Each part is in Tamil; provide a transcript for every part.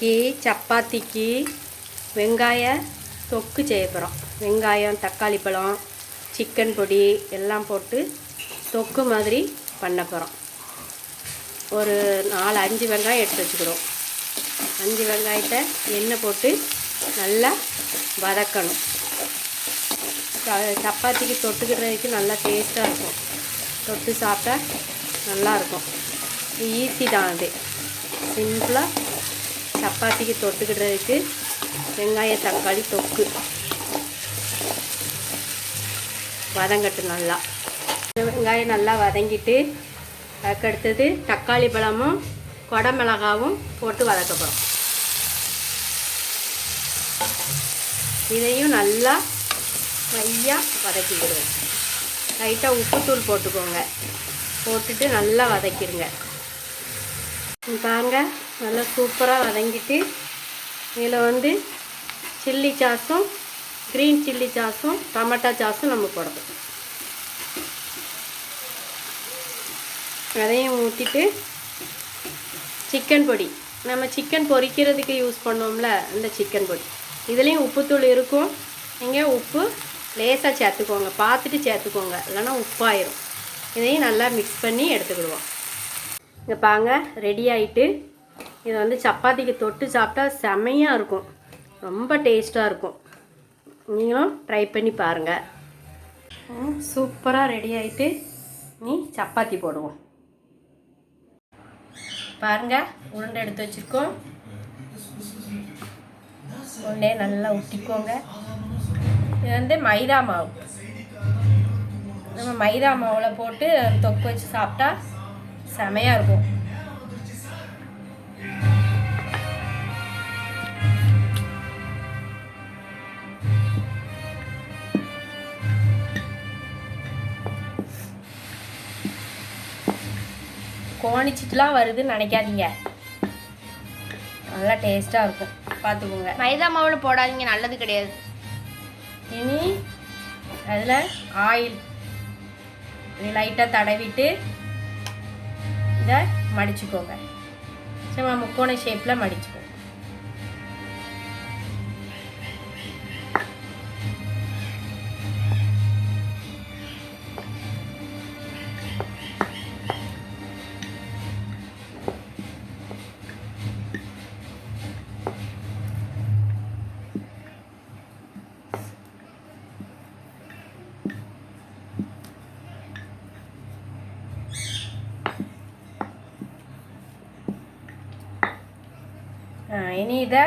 இன்னைக்கு சப்பாத்திக்கு வெங்காய தொக்கு செய்ய போகிறோம் வெங்காயம் தக்காளி பழம் சிக்கன் பொடி எல்லாம் போட்டு தொக்கு மாதிரி பண்ண போகிறோம் ஒரு நாலு அஞ்சு வெங்காயம் எடுத்து வச்சுக்கிறோம். அஞ்சு வெங்காயத்தை எண்ணெய் போட்டு நல்லா வதக்கணும். சப்பாத்திக்கு தொட்டுக்கிறதுக்கு நல்லா டேஸ்ட்டாக இருக்கும். தொட்டு சாப்பிட்டா நல்லாயிருக்கும் ஈஸி தான் அது. சிம்பிளாக சப்பாத்திக்கு தொட்டுக்கிடுறதுக்கு வெங்காய தக்காளி தொக்கு. வதங்கட்டு நல்லா. வெங்காயம் நல்லா வதங்கிட்டு அதுக்கடுத்தது தக்காளி பழமும் கொடமிளகாவும் போட்டு வதக்கப்படும். இதையும் நல்லா மையாக வதக்கிக்கிடுவோம் லைட்டாக உப்புத்தூள் போட்டுக்கோங்க. போட்டுட்டு நல்லா வதக்கிடுங்க. பாருங்க நல்லா சூப்பராக வதங்கிட்டு இதில் வந்து சில்லி சாஸும் க்ரீன் சில்லி சாஸும் டமாட்டா சாஸும் நம்ம போடணும். அதையும் ஊற்றிட்டு சிக்கன் பொடி. நம்ம சிக்கன் பொரிக்கிறதுக்கு யூஸ் பண்ணோம்ல அந்த சிக்கன் பொடி. இதுலேயும் உப்புத்தூள் இருக்கும். நீங்கள் உப்பு லேசாக சேர்த்துக்கோங்க. பார்த்துட்டு சேர்த்துக்கோங்க. இல்லைன்னா உப்பாயிரும். இதையும் நல்லா மிக்ஸ் பண்ணி எடுத்துக்கிடுவோம். இங்கே பாங்க ரெடி ஆகிட்டு இதை வந்து சப்பாத்திக்கு தொட்டு சாப்பிட்டா செமையாக இருக்கும். ரொம்ப டேஸ்ட்டாக இருக்கும். நீங்களும் ட்ரை பண்ணி பாருங்கள் சூப்பராக ரெடி ஆகிட்டு நீ சப்பாத்தி போடுவோம். பாருங்கள் உருண்டை எடுத்து வச்சுருக்கோம். உருண்டையை நல்லா ஊற்றிக்கோங்க இது வந்து மைதா மாவு. நம்ம மைதா மாவில் போட்டு தொக்கு வச்சு சாப்பிட்டா செமையாக இருக்கும். கோணிச்சிட்டுலாம் வருதுன்னு நினைக்காதீங்க. நல்லா டேஸ்ட்டாக இருக்கும். பார்த்துக்கோங்க. மைதா மாவில் போடாதீங்க நல்லது கிடையாது. இனி அதில் ஆயில். லைட்டாக தடவிட்டு இதை மடிச்சுக்கோங்க. சும்மா முக்கோண ஷேப்பில் மடிச்சுக்கோங்க. இனி இதை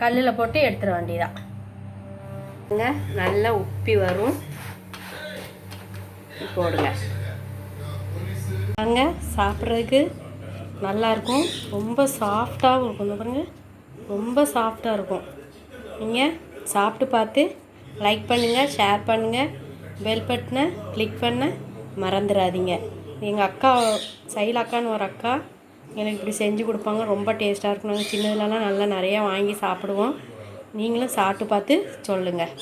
கல்லில் போட்டு எடுத்துட வேண்டியதான் நல்லா உப்பி வரும். போடுங்க. பாருங்க சாப்பிட்றதுக்கு நல்லா இருக்கும். ரொம்ப சாஃப்டாகவும் இருக்கும். பாருங்க. ரொம்ப சாஃப்டாக இருக்கும். நீங்கள் சாப்பிட்டு பார்த்து லைக் பண்ணுங்கள் ஷேர் பண்ணுங்கள் பெல் பட்டனை கிளிக் பண்ண மறந்துடாதீங்க. எங்கள் அக்கா சைல் அக்கான்னு ஒரு அக்கா எனக்கு இப்படி செஞ்சு கொடுப்பாங்க ரொம்ப டேஸ்ட்டாக இருக்கும். நாங்கள் சின்னதுலலாம் நல்லா நிறையா வாங்கி சாப்பிடுவோம். நீங்களும் சாப்பிட்டு பார்த்து சொல்லுங்கள்